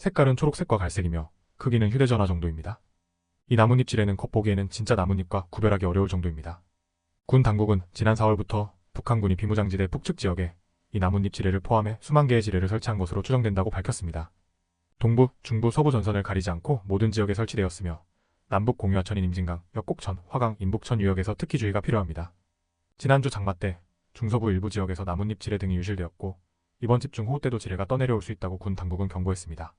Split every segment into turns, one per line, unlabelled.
색깔은 초록색과 갈색이며 크기는 휴대전화 정도입니다. 이 나뭇잎질에는 겉보기에는 진짜 나뭇잎과 구별하기 어려울 정도입니다. 군 당국은 지난 4월부터 북한군이 비무장지대 북측 지역에 이 나뭇잎 지뢰를 포함해 수만 개의 지뢰를 설치한 것으로 추정된다고 밝혔습니다. 동부, 중부, 서부 전선을 가리지 않고 모든 지역에 설치되었으며 남북 공유하천인 임진강, 역곡천, 화강, 인북천 유역에서 특히 주의가 필요합니다. 지난주 장마 때 중서부 일부 지역에서 나뭇잎 지뢰 등이 유실되었고 이번 집중 호우 때도 지뢰가 떠내려올 수 있다고 군 당국은 경고했습니다.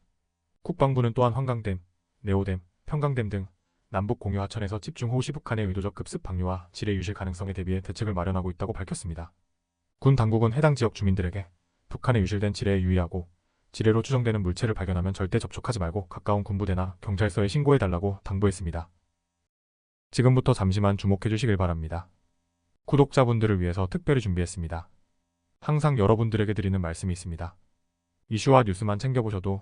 국방부는 또한 환강댐, 네오댐, 평강댐 등 남북 공유 하천에서 집중 호우 시 북한의 의도적 급습 방류와 지뢰 유실 가능성에 대비해 대책을 마련하고 있다고 밝혔습니다. 군 당국은 해당 지역 주민들에게 북한에 유실된 지뢰에 유의하고 지뢰로 추정되는 물체를 발견하면 절대 접촉하지 말고 가까운 군부대나 경찰서에 신고해달라고 당부했습니다. 지금부터 잠시만 주목해 주시길 바랍니다. 구독자분들을 위해서 특별히 준비했습니다. 항상 여러분들에게 드리는 말씀이 있습니다. 이슈와 뉴스만 챙겨보셔도